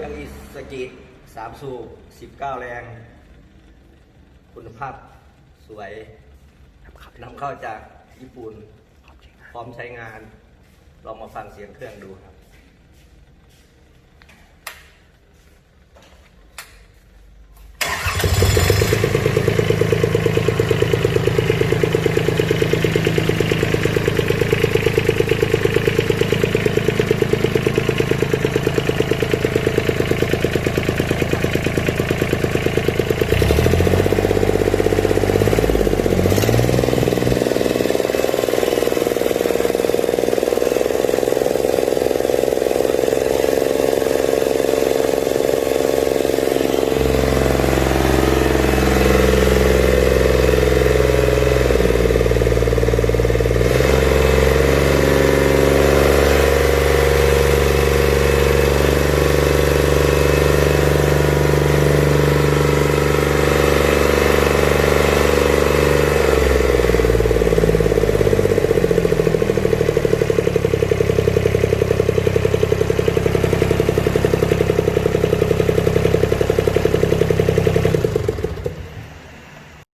เครื่องอิสกิสามสูบสิบเก้าแรง คุณภาพสวยนำเข้าจากญี่ปุ่น พร้อมใช้งาน ลองมาฟังเสียงเครื่องดูครับ